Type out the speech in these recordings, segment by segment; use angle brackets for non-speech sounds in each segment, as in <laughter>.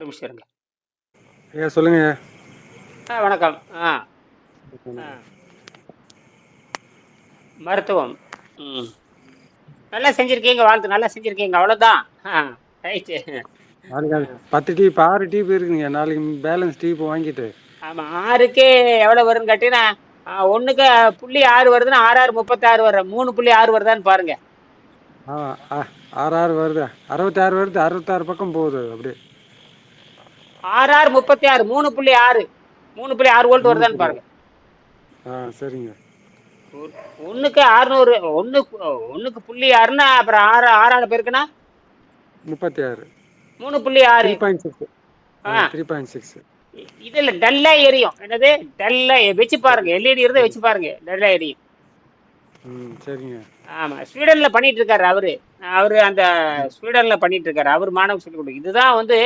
நிமிஷம் ஐயா சொல்லுங்க ஆ வணக்கம். ஆ. மருத்துவம். ம். நல்லா செஞ்சுருக்கீங்க வாழ்த்து. நல்லா செஞ்சுருக்கீங்க. அவ்வளோதான் ஆ ரைட்டு பத்து டீப் ஆறு டீப் இருக்குங்க நாளைக்கு பேலன்ஸ் டீப் வாங்கிட்டு. ஆமாம் ஆறுக்கே எவ்வளோ வரும்னு கேட்டீங்கன்னா ஒன்றுக்கு புள்ளி ஆறு வருதுன்னா ஆறு ஆறு முப்பத்தாறு வர மூணு புள்ளி ஆறு வருதான்னு பாருங்க. ஆ ஆ, ஆறு ஆறு வருது. அறுபத்தாறு வருது. அறுபத்தாறு பக்கம் போகுது. அப்படியே. ஆறு ஆறு முப்பத்தி ஆறு மூணு புள்ளி ஆறு. மூணு புள்ளி ஆறு வோல்ட் வருதான்னு பாருங்க. ஆ சரிங்க. ஒன்றுக்கு அறுநூறு ஒன்று ஒன்றுக்கு புள்ளி ஆறுன்னா அப்புறம் ஆறு ஆறாறு பேருக்குன்னா? முப்பத்தி ஆறு. மூணு புள்ளி ஆறு. பாயிண்ட் சிக்ஸ் ஆ. த்ரீ பாயிண்ட் சிக்ஸ் இதுல டல்லா எரியும். என்னது? டல்லா வச்சு பாருங்க. எல்இடி இருந்தா வச்சு பாருங்க. டல்லா எரியும். ம் சரிங்க. ஆமா ஸ்வீடன்ல பண்ணிட்டு இருக்காரு அவரு. அவரு அந்த ஸ்வீடன்ல பண்ணிட்டு இருக்காரு. அவர் மாணவ சொல்லி கொடுக்கு இதுதான் வந்து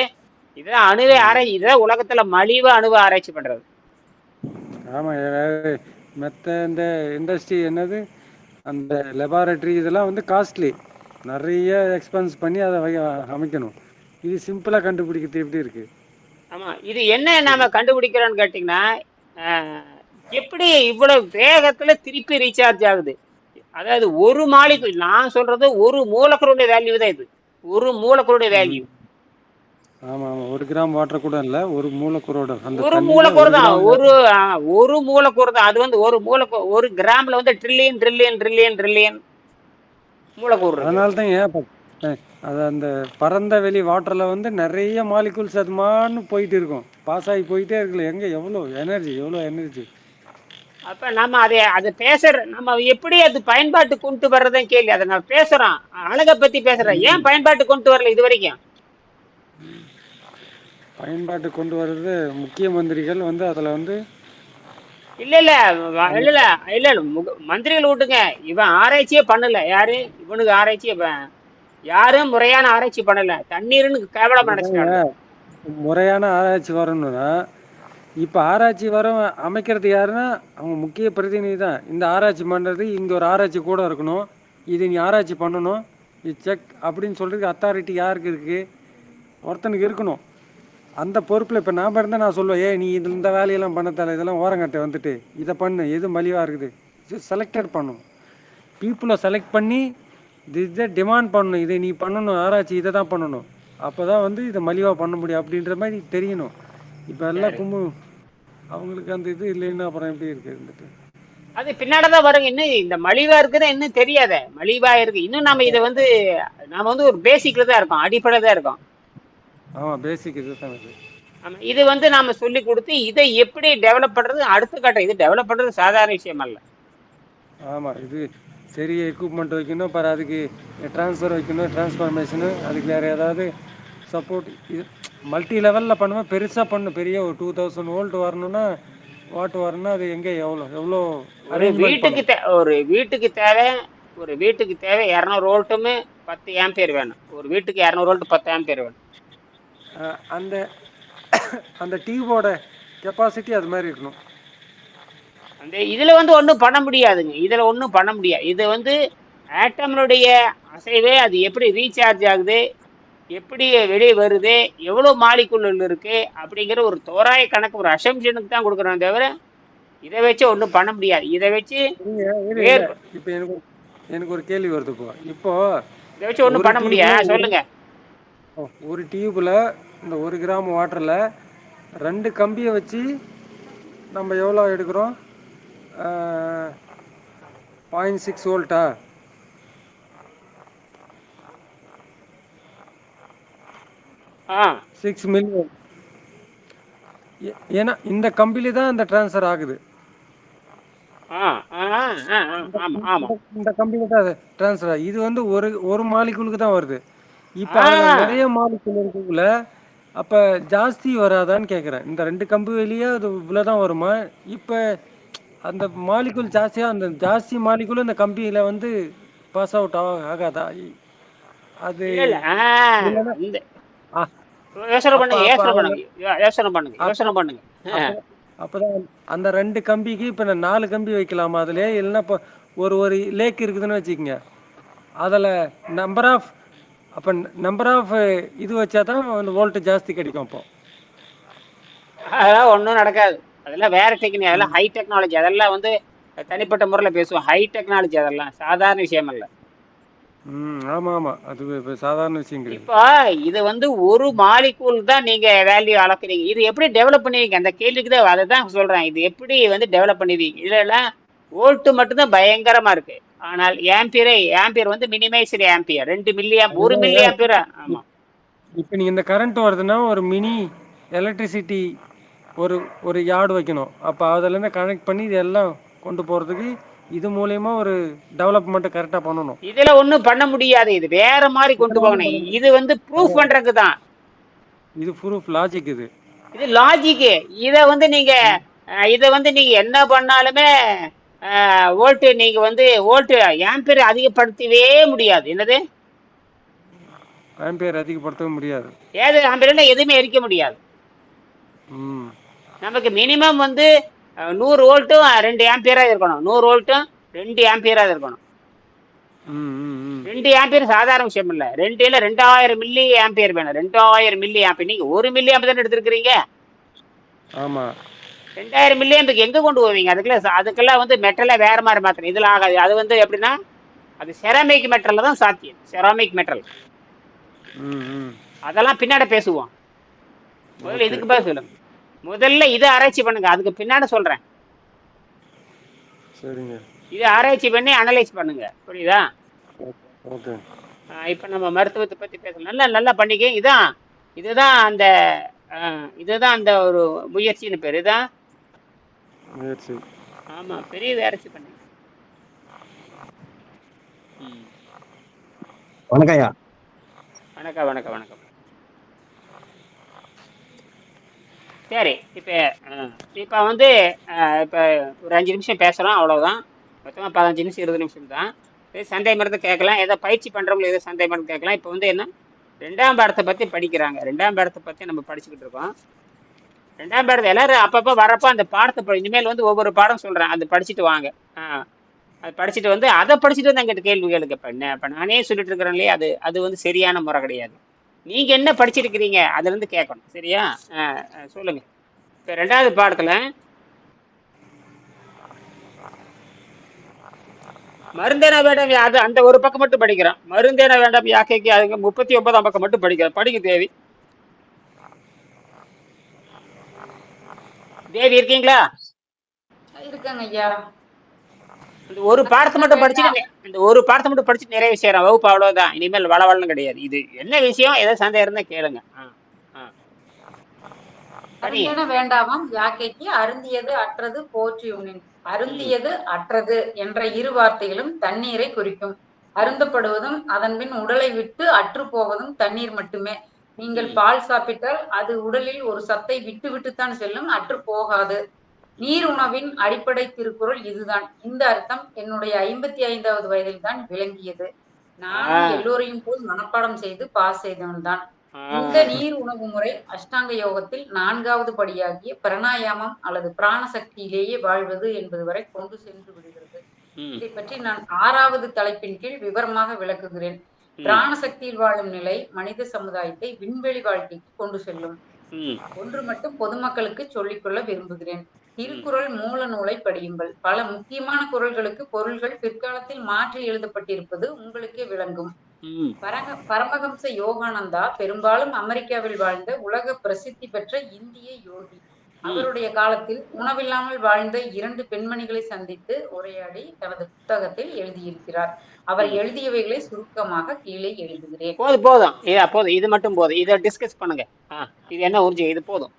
இதுதான் அணுவை ஆராய்ச்சி இதுதான் உலகத்துல மலிவா அணுவை ஆராய்ச்சி பண்றது. ஆமாம் மற்ற இந்த இண்டஸ்ட்ரி என்னது? அந்த லெபார்டரி இதெல்லாம் வந்து காஸ்ட்லி நிறைய எக்ஸ்பென்ஸ் பண்ணி அதை அமைக்கணும். இது சிம்பிளாக கண்டுபிடிக்கிறது எப்படி இருக்கு? ஆமா இது என்ன நாம கண்டுபிடிக்கிறோம்னு கேட்டீங்கன்னா எப்படி இவ்வளவு வேகத்துல திருப்பி ரீசார்ஜ் ஆகுது? அதாவது ஒரு மாலிகுல் நான் சொல்றது ஒரு மூலக்கருடைய வேல்யூ தான் இது. ஒரு மூலக்கருடைய வேல்யூ ஆமாம் ஆமாம் ஒரு கிராம் வாட்டர் கூட இல்லை ஒரு மூலக்கூறோட அந்த ஒரு மூலக்கூறு தான். ஒரு ஒரு மூலக்கூறு தான். அது வந்து ஒரு மூலக்கூ ஒரு கிராம்ல வந்து ட்ரில்லியன் ட்ரில்லியன் ட்ரில்லியன் ட்ரில்லியன் மூலக்கூறு அதனால தான் ஏன் அது அந்த பரந்த வெளி வாட்டர்ல வந்து நிறைய மாலிகூல்ஸ் அது மான்னு போயிட்டு இருக்கும். பாஸ் ஆகி போயிட்டே இருக்குல்ல. எங்க எவ்வளோ எனர்ஜி எவ்வளோ எனர்ஜி அப்ப நம்ம அதை அதை பேசுற நம்ம எப்படி அது பயன்பாட்டு கொண்டு வர்றதும் கேள்வி. அதை நான் பேசுறோம் அழகை பத்தி பேசுறேன். ஏன் பயன்பாட்டு கொண்டு வரல இது வரைக்கும்? பயன்பாட்டு கொண்டு வர்றது முக்கிய மந்திரிகள் வந்து அதுல வந்து இல்ல இல்ல இல்ல இல்ல இல்ல இல்ல மந்திரிகள் விட்டுங்க. இவன் ஆராய்ச்சியே பண்ணல. யாரு? இவனுக்கு ஆராய்ச்சியே ப- யாரும் முறையான ஆராய்ச்சி பண்ணல. தண்ணீர்னு கேவலம் நினைச்சிட்டாங்க முறையான ஆராய்ச்சி வரணும்னா இப்போ ஆராய்ச்சி வர அமைக்கிறது யாருன்னா அவங்க முக்கிய பிரதிநிதி தான். இந்த ஆராய்ச்சி பண்ணுறது இங்கே ஒரு ஆராய்ச்சி கூட இருக்கணும். இது நீ ஆராய்ச்சி பண்ணணும். இது செக் அப்படின்னு சொல்றதுக்கு அத்தாரிட்டி யாருக்கு இருக்கு? ஒருத்தனுக்கு இருக்கணும். அந்த பொறுப்பில் இப்போ நாம இருந்தால் நான் சொல்லுவேன் ஏய் நீ இது இந்த வேலையெல்லாம் பண்ண தேவை இதெல்லாம் ஓரங்கட்ட வந்துட்டு இதை பண்ணு எது மலிவாக இருக்குது? செலக்டட் பண்ணும். பீப்புளை செலக்ட் பண்ணி இது டிமாண்ட் பண்ணணும் இதை நீ பண்ணணும் ஆராய்ச்சி இதை தான் பண்ணணும். அப்போ தான் வந்து இதை மலிவாக பண்ண முடியும் அப்படின்ற மாதிரி தெரியணும். இப்போ எல்லாம் கும்பு அவங்களுக்கு அந்த இது இல்லைன்னா அப்புறம் எப்படி இருக்கு இருந்துட்டு? அது பின்னாடிதான் வருங்க இன்னும் இந்த மலிவா இருக்குன்னு இன்னும் தெரியாத. மலிவா இருக்கு. இன்னும் நம்ம இதை வந்து நாம வந்து ஒரு பேசிக்ல தான் இருக்கோம் அடிப்படை தான் இருக்கோம். ஆமாம் பேசிக் இது தான் இது. ஆமா, இது வந்து நாம சொல்லி கொடுத்து இதை எப்படி டெவலப் பண்றது? அடுத்த கட்டம் இது டெவலப் பண்றது சாதாரண விஷயம் அல்ல. ஆமாம் இது சரி எக்யூப்மெண்ட் வைக்கணும் அப்புறம் அதுக்கு ட்ரான்ஸ்ஃபர் வைக்கணும் டிரான்ஸ்ஃபர்மேஷனு அதுக்கு வேறு ஏதாவது சப்போர்ட் இது மல்டி லெவலில் பண்ணுவேன் பெருசாக பண்ணணும் பெரிய ஒரு டூ தௌசண்ட் வோல்ட் வரணும்னா வாட் வரணும்னா அது எங்கே எவ்வளோ எவ்வளோ ஒரு வீட்டுக்கு தே ஒரு வீட்டுக்கு தேவை ஒரு வீட்டுக்கு தேவை இரநூறு வோல்ட்டுமே பத்து ஆம்பியர் வேணும். ஒரு வீட்டுக்கு இரநூறு வோல்ட் பத்து ஆம்பியர் வேணும். அந்த <coughs> அந்த டியூபோட கெப்பாசிட்டி அது மாதிரி இருக்கணும். அந்த இதுல வந்து ஒன்றும் பண்ண முடியாதுங்க. இதுல ஒன்றும் பண்ண முடியாது. இது வந்து ஆட்டம்னுடைய அசைவே அது எப்படி ரீசார்ஜ் ஆகுது எப்படி வெளியே வருது எவ்வளோ மாலிக்குள்ள இருக்கு அப்படிங்கிற ஒரு தோராய கணக்கு ஒரு அசம்ஷனுக்கு தான் கொடுக்குறோம் தவிர இதை வச்சு ஒன்றும் பண்ண முடியாது. இதை வச்சு இப்போ எனக்கு எனக்கு ஒரு கேள்வி வருது இப்போ. இப்போ இதை வச்சு ஒன்றும் பண்ண முடியாது. சொல்லுங்க. ஒரு டியூப்ல இந்த ஒரு கிராம் வாட்டர்ல ரெண்டு கம்பியை வச்சு நம்ம எவ்வளோ எடுக்கிறோம்? பாயிண்ட் சிக்ஸ் வோல்ட்டா சிக்ஸ் மில்லியன் ஏன்னா இந்த கம்பியில தான் இந்த ட்ரான்ஸ்ஃபர் ஆகுது. இந்த கம்பியில தான் ட்ரான்ஸ்ஃபர் இது வந்து ஒரு ஒரு மாலிகுலுக்கு தான் வருது. இப்போ நிறைய மாலிகுல் இருக்கக்குள்ள அப்போ ஜாஸ்தி வராதான்னு கேட்குறேன் இந்த ரெண்டு கம்பி வெளியே அது இவ்வளோ தான் வருமா? இப்போ அந்த மாலிகுல் ஜாஸ்தியாக அந்த ஜாஸ்தி மாலிகுல் இந்த கம்பியில் வந்து பாஸ் அவுட் ஆகாதா? அது யோசனை பண்ணுங்க அப்ப- யோசனை அப்ப பண்ணுங்க. யோ- யோசனை பண்ணுங்க யோசனை பண்ணுங்க. ஆ. அப்பதான் அந்த ரெண்டு கம்பிக்கு இப்போ நான் நாலு கம்பி வைக்கலாமா அதுல இல்லைன்னா இப்போ ஒரு ஒரு லேக் இருக்குதுன்னு வச்சுக்கோங்க. அதில் நம்பர் ஆஃப் அப்போ நம்பர் ஆஃப் இது வச்சா தான் அந்த வோல்ட் ஜாஸ்தி கிடைக்கும் அப்போ. அதெல்லாம் ஒன்றும் நடக்காது. அதெல்லாம் வேற டெக்னிக் அதெல்லாம் ஹை டெக்னாலஜி அதெல்லாம் வந்து தனிப்பட்ட முறையில் பேசுவோம். ஹை டெக்னாலஜி அதெல்லாம் சாதாரண விஷயம் அல்ல. ம் ஆமாம் ஆமாம் அது சாதாரண விஷயம் இப்போ இது வந்து ஒரு மாலிகூல் தான் நீங்க வேல்யூ அளக்குறீங்க. இது எப்படி டெவலப் பண்ணுவீங்க? அந்த கேள்விக்கு தான் அதை தான் சொல்றேன். இது எப்படி வந்து டெவலப் பண்ணுவீங்க? இதெல்லாம் வோல்ட் மட்டும்தான் பயங்கரமா இருக்கு. ஆனால் ஆம்பியரே ஆம்பியர் வந்து மினிமைஸ்டு ஆம்பியர். ரெண்டு மில்லி ஒரு மில்லி ஆம்பியர் ஆமா. இப்போ நீங்கள் இந்த கரண்ட் வருதுன்னா ஒரு மினி எலக்ட்ரிசிட்டி ஒரு ஒரு யார்டு வைக்கணும். அப்போ அதுலேருந்து கனெக்ட் பண்ணி இதெல்லாம் கொண்டு போகிறதுக்கு இது மூலயமா ஒரு டெவலப்மெண்ட்டை கரெக்டாக பண்ணணும். இதுல ஒண்ணும் பண்ண முடியாது. இது வேற மாதிரி கொண்டு போகணும். இது வந்து ப்ரூஃப் பண்றதுக்கு தான் இது ப்ரூஃப் லாஜிக் இது. இது லாஜிக்கு இதை வந்து நீங்க அஹ், இதை வந்து நீங்க என்ன பண்ணாலுமே வோல்ட் நீங்க வந்து வோல்ட் ஆம்பியர் அதிகப்படுத்தவே முடியாது. என்னது? ஆம்பியர் அதிகப்படுத்தவே முடியாது. ஏது ஆம்பியர்ல எதுவுமே எரிக்க முடியாது. நமக்கு மினிமம் வந்து நூறு வோல்ட்டும் ரெண்டு ஆம்பியரா இருக்கணும். நூறு வோல்ட்டும் ரெண்டு ஆம்பியரா இருக்கணும். ரெண்டு ஆம்பியர் சாதாரண விஷயம் இல்ல. ரெண்டு இல்ல ரெண்டாயிரம் மில்லி ஆம்பியர் வேணும். ரெண்டாயிரம் மில்லி ஆம்பியர். நீங்க ஒரு மில்லி ஆம்பியர் தானே எடுத்திருக்கிறீங்க? ஆமாம் ரெண்டாயிரம் மில்லி ஆம்பியருக்கு எங்க கொண்டு போவீங்க? அதுக்கெல்லாம் அதுக்கெல்லாம் வந்து மெட்டலை வேற மாதிரி மாத்தணும். இதுல ஆகாது. அது வந்து எப்படின்னா அது செராமிக் மெட்டல்ல தான் சாத்தியம். செராமிக் மெட்டல் அதெல்லாம் பின்னாடி பேசுவோம். முதல்ல இதுக்கு பதில் சொல்லுங்க முதல்ல இதை ஆராய்ச்சி பண்ணுங்க. அதுக்கு பின்னாடி சொல்றேன். சரிங்க. இதை ஆராய்ச்சி பண்ணி அனலைஸ் பண்ணுங்க. புரியுதா? ஓகே. இப்ப நம்ம மருத்துவத்தை பத்தி பேசலாம். நல்லா நல்லா பண்ணிக்க. இதான் இதுதான் அந்த இதுதான் அந்த ஒரு முயற்சின்னு பேர். இதான் முயற்சி. ஆமா பெரிய வேலைச்சி பண்ணி. வணக்கம் ஐயா வணக்கம் வணக்கம் வணக்கம். சரி இப்போ இப்போ வந்து இப்போ ஒரு அஞ்சு நிமிஷம் பேசுகிறோம் அவ்வளோதான் மொத்தமாக பதினஞ்சு நிமிஷம் இருபது நிமிஷம் தான். இது சந்தேகம் இருந்தால் கேட்கலாம். ஏதோ பயிற்சி பண்ணுறவங்க ஏதோ சந்தேகம் இருந்தா கேட்கலாம். இப்போ வந்து என்ன? ரெண்டாம் பாடத்தை பற்றி படிக்கிறாங்க. ரெண்டாம் பாடத்தை பற்றி நம்ம படிச்சுக்கிட்டு இருக்கோம். ரெண்டாம் பாடத்தை எல்லாரும் அப்பப்போ வரப்போ அந்த பாடத்தை படி இனிமேல் வந்து ஒவ்வொரு பாடம் சொல்கிறேன் அது படிச்சுட்டு வாங்க. ஆ. அது படிச்சுட்டு வந்து அதை படிச்சுட்டு வந்து எங்கிட்ட கேள்வி கேளுங்க. இப்போ என்ன இப்போ நானே சொல்லிட்டு இருக்கிறேன் இல்லையா? அது அது வந்து சரியான முறை கிடையாது. நீங்கள் என்ன படிச்சிருக்கிறீங்க அதுலேருந்து கேட்கணும். சரியா? ஆ, ஆ, சொல்லுங்க. இப்போ ரெண்டாவது பாடத்தில் மருந்தேன வேண்டாம் அது அந்த ஒரு பக்கம் மட்டும் படிக்கிறேன் மருந்தேன வேண்டாம் யாக்கைக்கு அதுக்கு முப்பத்தி ஒன்பதாம் பக்கம் மட்டும் படிக்கிறேன் படிக்க தேவை. தேவி இருக்கீங்களா? இருக்காங்க ஐயா. இந்த ஒரு பாடத்தை மட்டும் படிச்சுட்டு இந்த ஒரு பாடத்தை மட்டும் படிச்சுட்டு நிறைய விஷயம் வகுப்பு அவ்வளவுதான். இனிமேல் வளவளன்னு கிடையாது. இது என்ன விஷயம்? ஏதோ சந்தேகம் இருந்தா கேளுங்க. வேண்டாமாம். யாக்கைக்கு அருந்தியது அற்றது போற்றி உண்ணின். அருந்தியது அற்றது என்ற இரு வார்த்தைகளும் தண்ணீரை குறிக்கும். அருந்தப்படுவதும் அதன்பின் உடலை விட்டு அற்று போவதும் தண்ணீர் மட்டுமே. நீங்கள். பால் சாப்பிட்டால் அது உடலில் ஒரு சத்தை விட்டு விட்டுத்தான் செல்லும் அற்று போகாது. நீர் உணவின் அடிப்படை திருக்குறள் இதுதான். இந்த அர்த்தம் என்னுடைய ஐம்பத்தி ஐந்தாவது வயதில் தான் விளங்கியது. நானும் ஆ. எல்லோரையும் போல் மனப்பாடம் செய்து பாஸ் செய்தவன் தான். இந்த நீர் உணவு முறை அஷ்டாங்க யோகத்தில் நான்காவது படியாகிய பிரணாயாமம் அல்லது பிராண சக்தியிலேயே வாழ்வது என்பது வரை கொண்டு சென்று விடுகிறது. இதை பற்றி நான் ஆறாவது தலைப்பின் கீழ் விவரமாக விளக்குகிறேன். பிராண சக்தியில் வாழும் நிலை மனித சமுதாயத்தை விண்வெளி வாழ்க்கைக்கு கொண்டு செல்லும். ஒன்று மட்டும் பொதுமக்களுக்கு சொல்லிக்கொள்ள விரும்புகிறேன். திருக்குறள் மூல நூலை படியுங்கள். பல முக்கியமான குறள்களுக்கு பொருள்கள் பிற்காலத்தில் மாற்றி எழுதப்பட்டிருப்பது உங்களுக்கே விளங்கும். பரக பரமஹம்ச யோகானந்தா பெரும்பாலும் அமெரிக்காவில் வாழ்ந்த உலக பிரசித்தி பெற்ற இந்திய யோகி. அவருடைய காலத்தில் உணவில்லாமல் வாழ்ந்த இரண்டு பெண்மணிகளை சந்தித்து உரையாடி தனது புத்தகத்தில் எழுதியிருக்கிறார். அவர் எழுதியவைகளை சுருக்கமாக கீழே எழுதுகிறேன். போதும் போதும் இதா போதும் இது மட்டும் போதும் இதை டிஸ்கஸ் பண்ணுங்க. ஆ இது என்ன உறிஞ்சி? இது போதும்.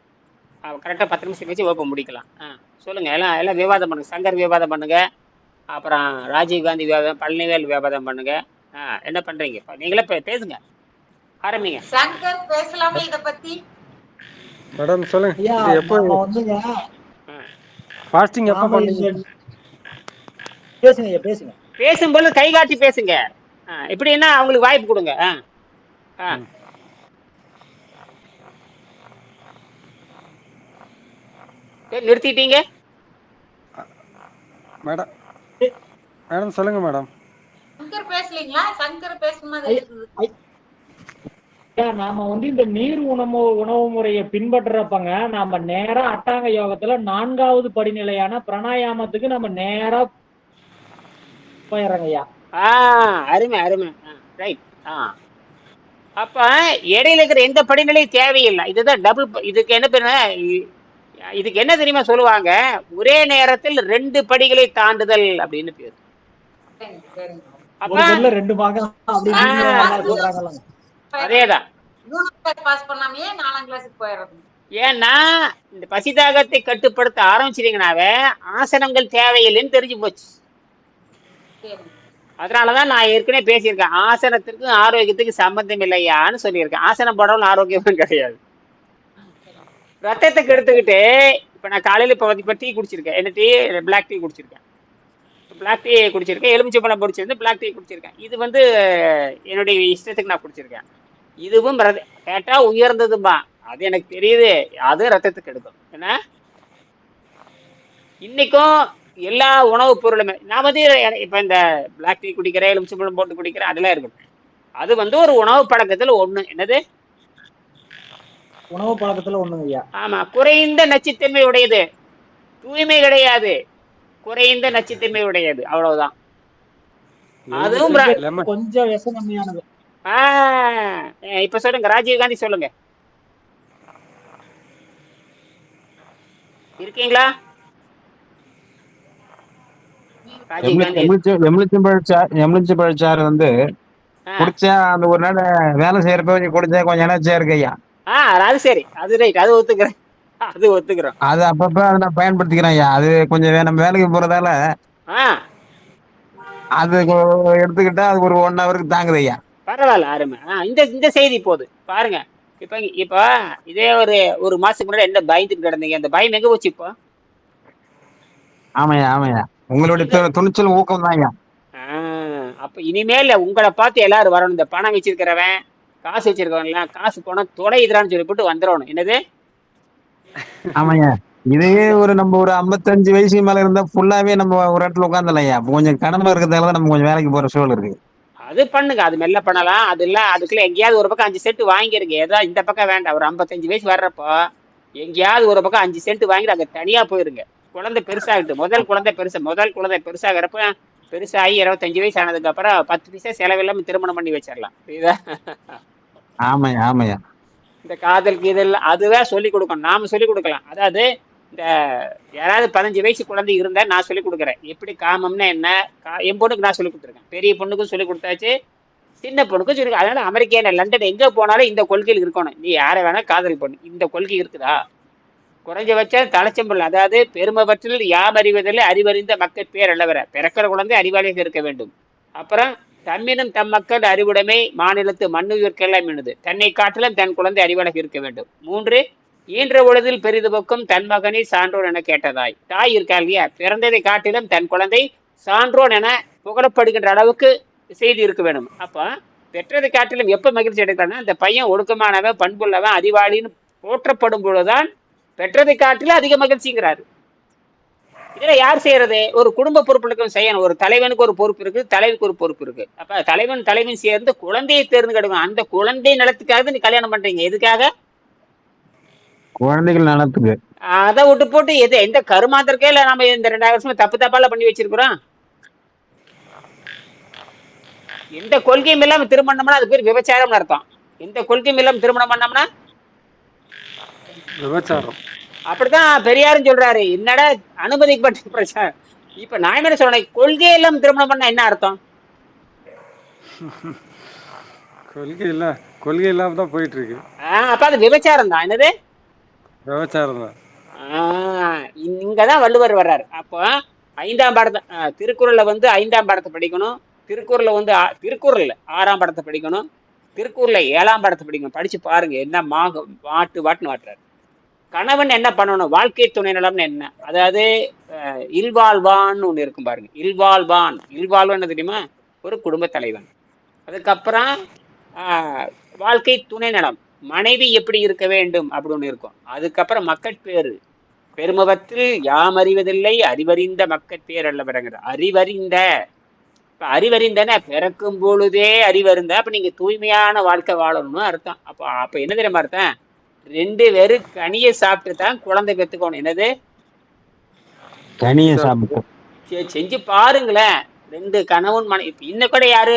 கரெக்டாக பத்து நிமிஷம் கழிச்சு வகுப்பு முடிக்கலாம். ஆ சொல்லுங்க. எல்லாம் எல்லாம் விவாதம் பண்ணுங்க. சங்கர் விவாதம் பண்ணுங்க. அப்புறம் ராஜீவ் காந்தி விவாதம் பழனிவேல் விவாதம் பண்ணுங்க. ஆ என்ன பண்றீங்க? இப்ப நீங்களே பே- பேசுங்க. ஆரம்பிங்க. சங்கர் பேசலாமே இத பத்தி? மேடம் சொல்லுங்க. எப்போ? வந்துங்க. ஆ. ஃபாஸ்டிங் எப்போ பண்ணீங்க? பேசுங்க பேசுங்க. பேசும்போது கை காட்டி பேசுங்க. ஆ எப்படின்னா அவங்களுக்கு வாய்ப்பு கொடுங்க. ஆ ஆ. நிறுத்திட்டீங்க? மேடம். மேடம் சொல்லுங்க மேடம். சங்கர் பேசலீங்களா? சங்கர் பேசும்போது நாம வந்து இந்த நீர் உணவு உணவு முறையை பின்பற்றுறப்பங்க நாம நேரா அட்டாங்க யோகத்துல நான்காவது படிநிலையான பிராணாயாமத்துக்கு நம்ம நேரா போயிடுறோங்க ஐயா ஆ அருமை அருமை. ரைட் ஆ. அப்ப இடையில இருக்கிற எந்த படிநிலையும் தேவையில்லை. இதுதான் டபுள் இதுக்கு என்ன பேரு இதுக்கு என்ன தெரியுமா சொல்லுவாங்க? ஒரே நேரத்தில் ரெண்டு படிகளை தாண்டுதல் அப்படின்னு பேரு. அதேதான். ஏன்னா இந்த பசிதாகத்தை கட்டுப்படுத்த ஆரம்பிச்சிட்டீங்கன்னாவே ஆசனங்கள் தேவையில்லைன்னு தெரிஞ்சு போச்சு. அதனாலதான் நான் ஏற்கனவே பேசியிருக்கேன். ஆசனத்திற்கும் ஆரோக்கியத்துக்கு சம்பந்தம் இல்லையான்னு சொல்லியிருக்கேன். ஆசனம் போடவும் ஆரோக்கியமும் கிடையாது. ரத்தத்தை கெடுத்துக்கிட்டு இப்ப நான் காலையில இப்ப இப்போ இப்ப டீ குடிச்சிருக்கேன். என்ன டீ? பிளாக் டீ குடிச்சிருக்கேன். பிளாக் டீ குடிச்சிருக்கேன். எலுமிச்சம்பழம் பொடிச்சிருந்து பிளாக் டீ குடிச்சிருக்கேன். இது வந்து என்னுடைய இஷ்டத்துக்கு நான் குடிச்சிருக்கேன். இதுவும் ரத- கேட்டா உயர்ந்ததுமா அது எனக்கு தெரியுது. அது ரத்தத்துக்கு எடுக்கும் என்ன? இன்னைக்கும் எல்லா உணவுப் பொருளுமே நான் வந்து இப்ப இந்த பிளாக் டீ குடிக்கிறேன் எலுமிச்சம்பழம் போட்டு குடிக்கிறேன் அதெல்லாம் இருக்கட்டும். அது வந்து ஒரு உணவு பழக்கத்துல ஒண்ணு. என்னது? உணவு பழக்கத்துல ஒண்ணுங்க ஐயா. ஆமா குறைந்த நச்சுத்தன்மை உடையது. தூய்மை கிடையாது. குறைந்த நச்சுத்தன்மை உடையது. அவ்வளவுதான். அதுவும் கொஞ்சம் விஷம் கம்மியானது. இப்ப சொல்லுங்க ராஜீவ் காந்தி சொல்லுங்க. இருக்கீங்களா? எலுமிச்சம்பழச்சாறு வந்து. குடிச்சா அந்த ஒரு நாள் வேலை செய்யறப்ப கொஞ்சம் குடிச்சா கொஞ்சம் எனர்ஜியா இருக்கு ஐயா அது சரி. அது ரைட் அது ஒத்துக்கிறேன். அது ஒத்துக்கிறோம். அது அப்பப்ப அதை நான் பயன்படுத்திக்கிறேன் ஐயா. அது கொஞ்சம் நம்ம வேலைக்கு போறதால அது எடுத்துக்கிட்டா அது ஒரு ஒன் ஹவருக்கு தாங்குது ஐயா. பரவாயில்ல அருமை. இந்த இந்த செய்தி போகுது பாருங்க. இப்ப இப்ப இதே ஒரு ஒரு மாசத்துக்கு முன்னாடி என்ன பயந்துட்டு கிடந்தீங்க? அந்த பயம் எங்க போச்சு இப்போ? ஆமாய்யா ஆமாய்யா. உங்களுடைய துணிச்சல் ஊக்கம் தான் ஐயா. அப்ப இனிமேல் உங்களை பார்த்து எல்லாரும் வரணும். இந்த பணம் வச்சிருக்கிறவன் காசு வச்சிருக்கவன்லாம் காசு போனா தொலைதுறான்னு சொல்லி போட்டு வந்துடணும். என்னது? ஆமாய்யா. இதே ஒரு நம்ம ஒரு ஐம்பத்தஞ்சு வயசுக்கு மேல இருந்தா ஃபுல்லாவே நம்ம ஒரு இடத்துல அப்ப கொஞ்சம் கடமை இருக்கிறதால தான் நம்ம கொஞ்சம் வேலைக்கு போற சூழல் இருக்கு. அது பண்ணுங்க. அது மெல்ல பண்ணலாம். அது இல்ல அதுக்குள்ள எங்கேயாவது ஒரு பக்கம் அஞ்சு சென்ட் வாங்கிருங்க. ஏதோ இந்த பக்கம் வேண்டாம். ஒரு ஐம்பத்தஞ்சு வயசு வர்றப்போ எங்கேயாவது ஒரு பக்கம் அஞ்சு சென்ட் வாங்கிட்டு அங்க தனியா போயிருங்க. குழந்தை பெருசாகட்டும் முதல் குழந்தை பெருசா முதல் குழந்தை பெருசாகிறப்ப பெருசாகி இருபத்தஞ்சு வயசு ஆனதுக்கு அப்புறம் பத்து பைசா செலவில்லாம திருமணம் பண்ணி வச்சிடலாம். புரியுதா? ஆமாய்யா ஆமாய்யா. இந்த காதல் கீதல் அதுவே சொல்லி கொடுக்கணும். நாம சொல்லி கொடுக்கலாம். அதாவது இந்த யாராவது பதினஞ்சு வயசு குழந்தை இருந்தா நான் சொல்லி கொடுக்குறேன். எப்படி காமம்னா என்ன? என் பொண்ணுக்கு நான் சொல்லி கொடுத்துருக்கேன். பெரிய பொண்ணுக்கும் சொல்லி கொடுத்தாச்சு சின்ன பொண்ணுக்கும் சொல்லி அதனால அமெரிக்கா லண்டன் எங்க போனாலும் இந்த கொள்கையில் இருக்கணும். நீ யாரை வேணா காதல் பண்ணு. இந்த கொள்கை இருக்குதா? குறைஞ்சபட்சம் தலைச்சம்பல் அதாவது பெருமபற்றில் யாம் அறிவதில் அறிவறிந்த மக்கள் பேர் அல்லவர. பிறக்கிற குழந்தை அறிவாளியாக இருக்க வேண்டும். அப்புறம் தம்மினும் தம் மக்கள் அறிவுடைமை மாநிலத்து மண்ணுயிர்க்கெல்லாம் என்னது? தன்னை காட்டிலும் தன் குழந்தை அறிவாளாக இருக்க வேண்டும். மூன்று ஈன்ற உலகில் பெரிது பக்கம் தன் மகனை சான்றோன் என கேட்டதாய். தாய் இருக்கா இல்லையா? பிறந்ததை காட்டிலும் தன் குழந்தை சான்றோன் என புகழப்படுகின்ற அளவுக்கு செய்தி இருக்க வேண்டும். அப்போ பெற்றதை காட்டிலும் எப்ப மகிழ்ச்சி எடுக்கிறான்னா அந்த பையன் ஒடுக்கமானவன் பண்புள்ளவன் அறிவாளின்னு போற்றப்படும் பொழுதுதான் பெற்றதை காட்டிலும் அதிக மகிழ்ச்சிங்கிறாரு. இதுல யார் செய்யறது? ஒரு குடும்ப பொறுப்புகளுக்கும் செய்யணும். ஒரு தலைவனுக்கு ஒரு பொறுப்பு இருக்கு தலைவிக்கு ஒரு பொறுப்பு இருக்கு. அப்ப தலைவன் தலைவன் சேர்ந்து குழந்தையை தேர்ந்தெடுக்கணும். அந்த குழந்தை நலத்துக்காக நீ கல்யாணம் பண்றீங்க. எதுக்காக? குழந்தைகள் நலத்துக்கு. அதை விட்டு போட்டு எது எந்த கருமாந்திரக்கே இல்ல நம்ம இந்த ரெண்டாயிரம் வருஷமா தப்பு தப்பால பண்ணி வச்சிருக்கிறோம். எந்த கொள்கையும் இல்லாம திருமணம் பண்ணோம்னா அது பேர் விபச்சாரம்னு அர்த்தம். எந்த கொள்கையும் இல்லாம திருமணம் பண்ணோம்னா விபச்சாரம். அப்படிதான் பெரியாரும் சொல்றாரு. என்னடா அனுமதிக்கப்பட்ட பிரச்சனை இப்ப நான் என்ன சொல்றேன்? கொள்கை இல்லாம திருமணம் பண்ணா என்ன அர்த்தம்? கொள்கை இல்ல கொள்கை இல்லாம தான் போயிட்டு இருக்கு அப்ப அது விபச்சாரம் தான். என்னது? விபச்சாரம் தான். இங்கதான் வள்ளுவர் வர்றாரு. அப்போ ஐந்தாம் பாடத்தை திருக்குறள்ல வந்து ஐந்தாம் பாடத்தை படிக்கணும். திருக்குறள்ல வந்து திருக்குறள்ல ஆறாம் பாடத்தை படிக்கணும். திருக்குறள்ல ஏழாம் பாடத்தை படிக்கணும். படிச்சு பாருங்க என்ன மாக வாட்டு வாட்டுன்னு வாட்டுறாரு. கணவன் என்ன பண்ணணும்? வாழ்க்கை துணை நலம்னு என்ன? அதாவது இல்வாழ்வான்னு ஒன்று இருக்கும் பாருங்க. இல்வாழ்வான். இல்வாழ்வான் என்ன தெரியுமா? ஒரு குடும்ப தலைவன். அதுக்கப்புறம் வாழ்க்கை துணை நலம். மனைவி எப்படி இருக்க வேண்டும்? அப்படி ஒன்று இருக்கும். அதுக்கப்புறம் மக்கட்பேறு பெருமவற்றில் யாம் அறிவதில்லை அறிவறிந்த மக்கட்பேர் அல்ல அறிவறிந்த. இப்போ அறிவறிந்தன பிறக்கும் பொழுதே அறிவறிந்த. அப்போ நீங்கள் தூய்மையான வாழ்க்கை வாழணும்னு அர்த்தம். அப்போ அப்போ என்ன தெரியுமா அர்த்தம்? ரெண்டு பேரும் கனியை சாப்பிட்டு தான் குழந்தை பெத்துக்கணும். என்னது? கனியை சாப்பிட்டு. செஞ்சு பாருங்களேன். ரெண்டு கணவன் இப்ப இன்னும் கூட யாரு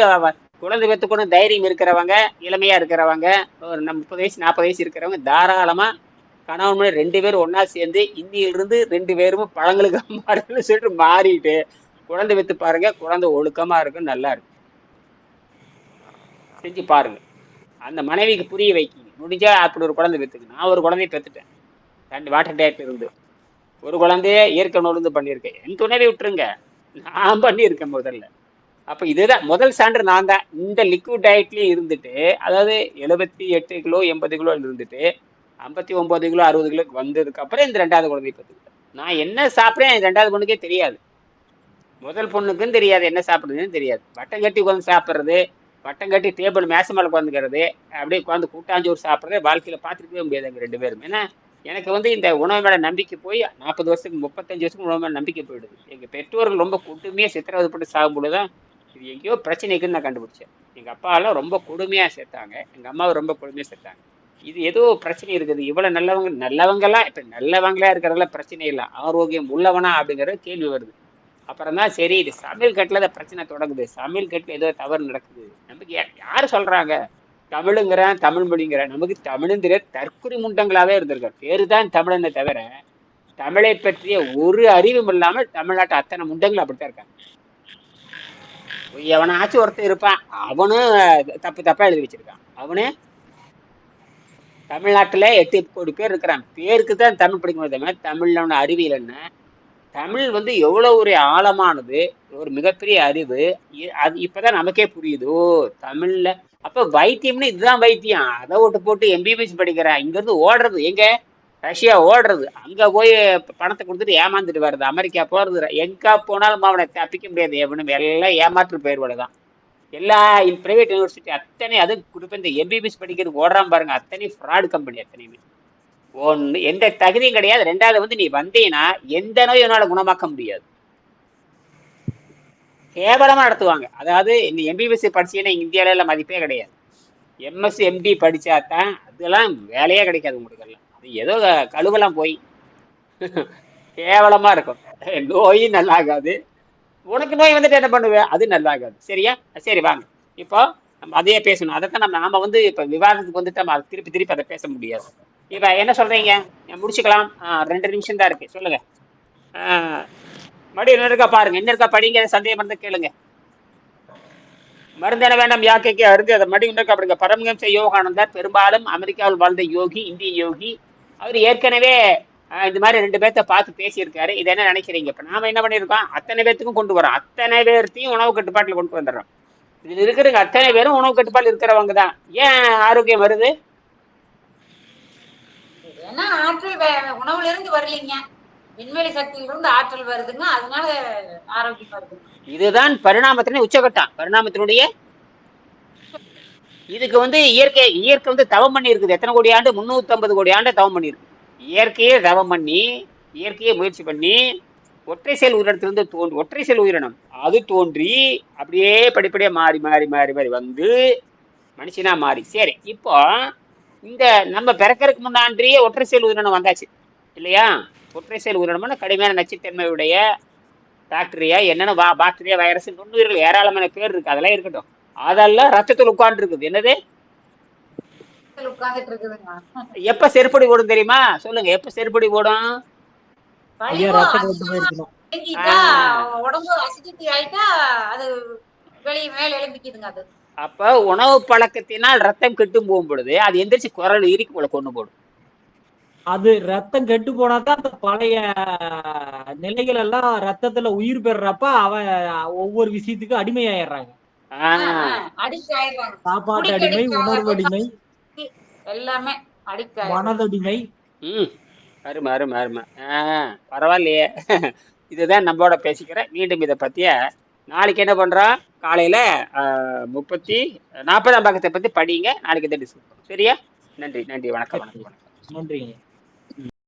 குழந்தை பெத்துக்கணும் தைரியம் இருக்கிறவங்க இளமையா இருக்கிறவங்க ஒரு முப்பது வயசு நாற்பது வயசு இருக்கிறவங்க தாராளமா கணவன் மனைவி ரெண்டு பேரும் ஒண்ணா சேர்ந்து இன்னிலிருந்து ரெண்டு பேரும் பழங்களுக்கு <laughs> மாறுன்னு சொல்லிட்டு மாறிட்டு குழந்தை பெத்து பாருங்க குழந்தை ஒழுக்கமா இருக்கும் நல்லா இருக்கும். செஞ்சு பாருங்க. அந்த மனைவிக்கு புரிய வைக்கிங்க முடிஞ்சா அப்படி ஒரு குழந்தை பெத்துக்கு நான் ஒரு குழந்தைய பெற்றுட்டேன். ரெண்டு வாட்டர் டேட் இருந்து. ஒரு குழந்தைய இயற்கை நொழுந்து பண்ணியிருக்கேன். என் துணைவி விட்டுருங்க. நான் பண்ணியிருக்கேன் முதல்ல. அப்போ இதுதான். முதல் சான்று நான் தான். இந்த லிக்விட் டயட்லேயும் இருந்துட்டு அதாவது எழுபத்தி எட்டு கிலோ எண்பது கிலோ இருந்துட்டு ஐம்பத்தி ஒம்பது கிலோ அறுபது கிலோக்கு வந்ததுக்கு அப்புறம் இந்த ரெண்டாவது குழந்தைய பார்த்துக்கிட்டேன் நான் என்ன சாப்பிட்றேன் ரெண்டாவது பொண்ணுக்கே தெரியாது. முதல் பொண்ணுக்கும் தெரியாது. என்ன சாப்பிட்றதுன்னு தெரியாது. வட்டம் கட்டி உட்காந்து சாப்பிட்றது வட்டம் கட்டி டேபிள் மேச மேலே உட்காந்துக்கிறது அப்படியே உட்காந்து கூட்டாஞ்சோறு சாப்பிட்றதே வாழ்க்கையில் பார்த்துருக்கவே முடியாது எங்கள் ரெண்டு பேரும். ஏன்னா எனக்கு வந்து இந்த உணவு மேலே நம்பிக்கை போய் நாற்பது வருஷத்துக்கு முப்பத்தஞ்சு வருஷத்துக்கு உணவு மேலே நம்பிக்கை போயிடுது. எங்கள் பெற்றோர்கள் ரொம்ப கொடுமையா சித்திரவதைப்பட்டு சாகும்போது தான் இது எங்கேயோ பிரச்சனைக்குன்னு நான் கண்டுபிடிச்சேன். எங்கள் அப்பாலாம் ரொம்ப கொடுமையாக சேர்த்தாங்க. எங்கள் அம்மாவை ரொம்ப கொடுமையாக சேர்த்தாங்க. இது ஏதோ பிரச்சனை இருக்குது. இவ்வளோ நல்லவங்க நல்லவங்கலாம் இப்போ நல்லவங்களா இருக்கிறதெல்லாம் பிரச்சனை இல்லை. ஆரோக்கியம் உள்ளவனா அப்படிங்கிற கேள்வி வருது. அப்புறம் தான் சரி இது சமையல் கட்டில் தான் பிரச்சனை தொடங்குது. சமையல் கட்டில் ஏதோ தவறு நடக்குது. நமக்கு யார் சொல்கிறாங்க சொல்றாங்க? தமிழுங்கிறேன் தமிழ் மொழிங்கிறேன். நமக்கு தமிழுங்கிற தற்குறி முண்டங்களாவே இருந்திருக்கார் பேர் தான் தமிழனை தவிர தமிழை பற்றிய ஒரு அறிவும் இல்லாமல் தமிழ்நாட்டு அத்தனை முண்டங்கள் அப்படித்தான் இருக்காங்க. எவனாச்சும் ஒருத்தன் இருப்பான். அவனும் தப்பு தப்பா எழுதி வச்சிருக்கான். அவனே தமிழ்நாட்டுல எட்டு கோடி பேர் இருக்கிறான் பேருக்கு தான் தமிழ் படிக்கும் தவிர தமிழ்ல அறிவியல் என்ன தமிழ் வந்து எவ்வளோ ஒரு ஆழமானது ஒரு மிகப்பெரிய அறிவு. அது இப்போதான் நமக்கே புரியுது. ஓ தமிழ்ல. வைத்தியம்னு இதுதான் வைத்தியம். அதை விட்டு போட்டு எம்பிபிஎஸ் படிக்கிறேன் இங்கேருந்து ஓடுறது. எங்க? ரஷ்யா ஓடுறது. அங்கே போய் பணத்தை கொடுத்துட்டு ஏமாந்துட்டு வருது அமெரிக்கா போகிறது எங்கே போனாலும் அவனை தப்பிக்க முடியாது. எவனும் எல்லாம் ஏமாற்று பெயர்வோட தான் எல்லா பிரைவேட் யூனிவர்சிட்டி அத்தனை அது கொடுப்பேன் இந்த எம்பிபிஎஸ் படிக்கிறதுக்கு ஓடுறான் பாருங்க. அத்தனை ஃப்ராட் கம்பெனி அத்தனையுமே. ஒன்று எந்த தகுதியும் கிடையாது. ரெண்டாவது வந்து நீ வந்தீங்கன்னா எந்த நோயும் உன்னால குணமாக்க முடியாது. கேவலமா நடத்துவாங்க. அதாவது இந்த எம்பிபிஎஸ்சி படிச்சீங்கன்னா இந்தியால எல்லாம் மதிப்பே கிடையாது. எம்எஸ்சி எம்டி படிச்சாதான் அதெல்லாம் வேலையே கிடைக்காது உங்களுக்கு எல்லாம். அது ஏதோ கழுவெல்லாம் போய். கேவலமா இருக்கும். நோயும் நல்லாகாது. உனக்கு நோய் வந்துட்டு என்ன பண்ணுவேன் அது நல்லாகாது. சரியா? சரி வாங்க. இப்போ நம்ம அதையே பேசணும். அதைத்தான் நம்ம நாம வந்து இப்ப விவாதத்துக்கு வந்துட்டு நம்ம திருப்பி திருப்பி அதை பேச முடியாது. இப்ப என்ன சொல்றீங்க? முடிச்சுக்கலாம். ரெண்டு நிமிஷம் தான் இருக்கு. சொல்லுங்க. மறுபடியும் என்ன இருக்கா பாருங்க. என்ன இருக்கா படிங்க சந்தேகம் இருந்தா கேளுங்க. மருந்தென வேண்டாம்? யாக்கைக்கு அருந்து அதை மறுபடியும் இருக்கா பாருங்க. பரமஹம்ச யோகானந்தர் பெரும்பாலும் அமெரிக்காவில் வாழ்ந்த யோகி இந்திய யோகி. அவர் ஏற்கனவே இந்த மாதிரி ரெண்டு பேர்த்த பார்த்து பேசியிருக்காரு. இது என்ன நினைக்கிறீங்க? இப்போ நாம என்ன பண்ணியிருக்கோம்? அத்தனை பேர்த்துக்கும் கொண்டு வரோம் அத்தனை பேர்த்தையும் உணவு கட்டுப்பாட்டில் கொண்டு வந்துடுறோம். இதில் இருக்கிறவங்க அத்தனை பேரும் உணவு கட்டுப்பாடு இருக்கிறவங்க தான். ஏன் ஆரோக்கியம் வருது? ஏன்னா ஆற்றல் உணவுல இருந்து வரலீங்க? விண்வெளி சக்தியில இருந்து ஆற்றல் வருதுங்க அதனால ஆரோக்கியம் வருது. இதுதான் பரிணாமத்தினுடைய உச்சகட்டம். பரிணாமத்தினுடைய இதுக்கு வந்து இயற்கை இயற்கை வந்து தவம் பண்ணி இருக்குது எத்தனை கோடி ஆண்டு? முன்னூத்தி ஐம்பது கோடி ஆண்டு தவம் பண்ணியிருக்கு. இயற்கையே தவம் பண்ணி இயற்கையை முயற்சி பண்ணி ஒற்றை செயல் உயிரினத்திலிருந்து தோன்றி ஒற்றை செயல் உயிரினம். அது தோன்றி அப்படியே படிப்படியாக மாறி மாறி மாறி மாறி வந்து மனுஷனா மாறி. சரி இப்போ இந்த நம்ம பிறக்கறதுக்கு முன்னாடியே ஒற்றை செல் உயிரினம் வந்தாச்சு. இல்லையா? ஒற்றை செல் உயிரினம்னா கடுமையான நச்சுத்தன்மையுடைய பாக்டீரியா என்னென்ன வா பாக்டீரியா வைரஸ் நுண்ணுயிர்கள் ஏராளமான பேர் இருக்கு. அதெல்லாம் இருக்கட்டும். அதெல்லாம் ரத்தத்தில் உட்கார்ந்து இருக்குது என்னது எப்ப செருப்படி ஓடும் தெரியுமா? சொல்லுங்க. எப்ப செருப்படி ஓடும். உடம்பு அசிடிட்டி ஆயிட்டா அது வெளியே மேல எழும்பிக்குதுங்க அது. அப்ப உணவு பழக்கத்தினால் ரத்தம் கெட்டும் போகும் பொழுது அது எந்திரிச்சு குரல் இறுக்கி போல கொண்டு போடும். அது ரத்தம் கெட்டு போனாதான் அந்த பழைய நிலைகள் எல்லாம் ரத்தத்துல உயிர் பெறறப்ப அவன் ஒவ்வொரு விஷயத்துக்கும் அடிமையாயிடுறாங்க. ஆஹ் அடிக்ட் ஆயிடுறாங்க சாப்பாட்டு அடிமை உணர்வு அடிமை எல்லாமே மனதடிமை. ம். அருமை அருமை அருமை. ஆ பரவாயில்லையே. இதுதான் நம்மளோட பேசிக்கிறேன் மீண்டும் இதை பற்றிய நாளைக்கு என்ன பண்ணுறோம் காலையில் முப்பத்தி நாற்பதாம் பக்கத்தை பற்றி படிங்க. நாளைக்கு தான் டிஸ்கஸ் சரியா? நன்றி நன்றி. வணக்கம் வணக்கம் வணக்கம். நன்றிங்க.